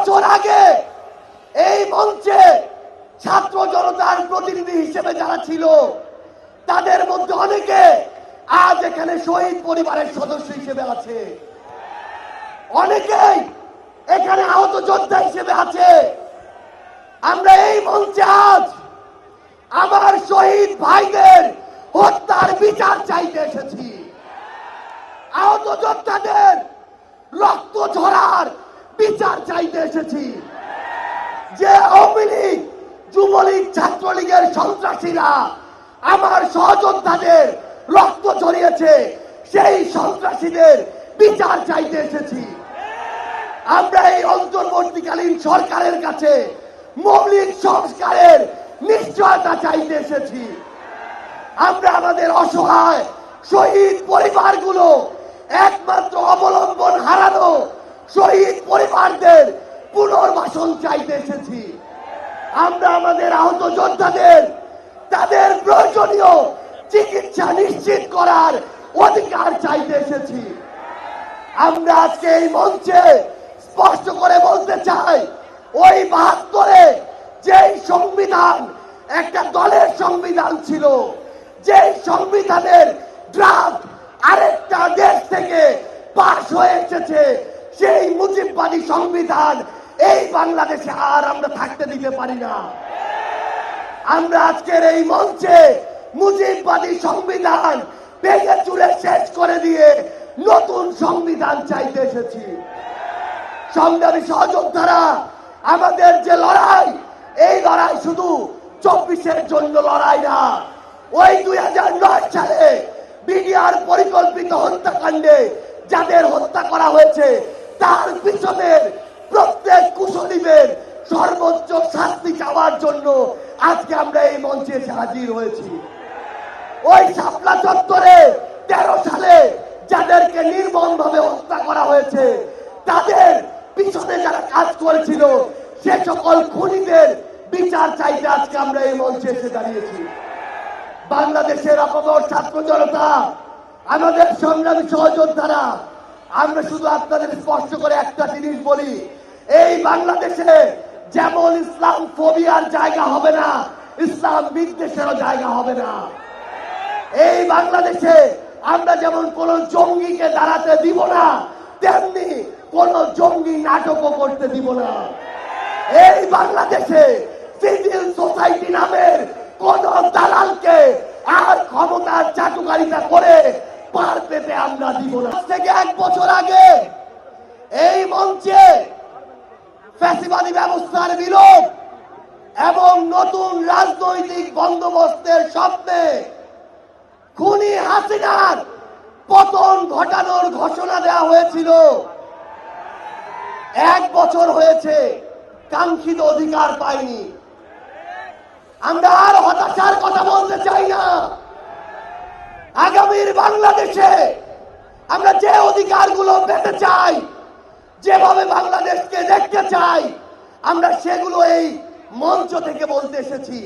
বছর আগে এই মঞ্চে ছাত্র জনতার প্রতিনিধি হিসেবে যারা ছিল, তাদের মধ্যে অনেকে আজ এখানে শহীদ পরিবারের সদস্য হিসেবে আছে। অনেকেই এখানে আহত যোদ্ধা হিসেবে আছে। আমরা এই মঞ্চে আজ আমার শহীদ ভাইদের হত্যার বিচার চাইতে এসেছি। আহত যোদ্ধাদের রক্ত ঝরার বিচার চাইতে এসেছি যে আওয়ামী লীগ, যুবলীগ, ছাত্রলীগের সন্ত্রাসীরা আমার সহযোদ্ধাদের রক্ত ঝরিয়েছে, সেই সন্ত্রাসীদের বিচার চাইতে এসেছি। আমরা এই অন্তর্বর্তীকালীন সরকারের কাছে মৌলিক সংস্কারের নিশ্চয়তা চাইতে এসেছি। আমরা আমাদের অসহায়, শহীদ পরিবারগুলো একমাত্র অবলম্বন হারানো শহীদ পরিবারদের পুনর্বাসন চাইতে এসেছি। আমরা আমাদের আহত যোদ্ধাদের, তাদের প্রয়োজনীয় চিকিৎসা নিশ্চিত করার অধিকার চাইতে এসেছি। আমরা আজকে এই মঞ্চে স্পষ্ট করে বলতে চাই, ওই বাহাত্তরে যেই সংবিধান একটা দলের সংবিধান ছিল যে সংবিধানের ড্রাফট আরেকটা দেশ থেকে পাশ হয়ে এসেছে, সেই মুজিববাদী সংবিধান এই বাংলাদেশে আর আমরা থাকতে দিতে পারি না। আমরা আজকের এই মঞ্চে মুজিববাদী সংবিধান ভেঙে চুরে শেষ করে দিয়ে নতুন সংবিধান চাইতে এসেছি। সংগ্রামী সহযোদ্ধারা, আমাদের যে লড়াই, এই লড়াই শুধু চব্বিশের জন্য লড়াই না, ওই দুই হাজার নয় সালে বিডিআর পরিকল্পিত হত্যাকাণ্ডে যাদের হত্যা করা হয়েছে, তার পিছনের প্রত্যেক কুশলীদের সর্বোচ্চ শাস্তি চাওয়ার জন্য আজকে আমরা এই মঞ্চে হাজির হয়েছি। ওই শাপলা চত্বরে তেরো সালে যাদেরকে নির্মম ভাবে হত্যা করা হয়েছে, তাদের পিছনে যারা কাজ করেছিল, সে সকল খুনিদের বিচার চাইতে আজকে আমরা এই মঞ্চে এসে দাঁড়িয়েছি। বাংলাদেশের অপর ছাত্র জনতা, আমাদের সংগ্রামী সহযোদ্ধারা আমরা শুধু আপনাদের স্পষ্ট করে একটা জিনিস বলি, এই বাংলাদেশে যেমন ইসলাম ফোবিয়ার জায়গা হবে না, ইসলাম বিদ্বেষেরও জায়গা হবে না। এই বাংলাদেশে আমরা যেমন কোন জঙ্গিকে দাঁড়াতে দিব না, তেমনি কোন জঙ্গি নাটকও করতে দিব না। এই বাংলাদেশে সিভিল সোসাইটি নামের কোন দালালকে আর ক্ষমতার চাটুকারিতা করে পার পেতে আমরা দিব না। থেকে এক বছর আগে এই মঞ্চে ফ্যাসিবাদী ব্যবস্থার বিলোপ এবং নতুন রাজনৈতিক বন্দোবস্তের স্বপ্নে খুনি হাসিনার পতন ঘটানোর ঘোষণা দেওয়া হয়েছিল। এক বছর হয়েছে, কাঙ্ক্ষিত অধিকার পাইনি। আমরা আর হতাশার কথা বলতে চাই না। আগামীর বাংলাদেশে আমরা যে অধিকারগুলো পেতে চাই, যেভাবে বাংলাদেশকে দেখতে চাই, আমরা সেগুলো এই মঞ্চ থেকে বলতে এসেছি।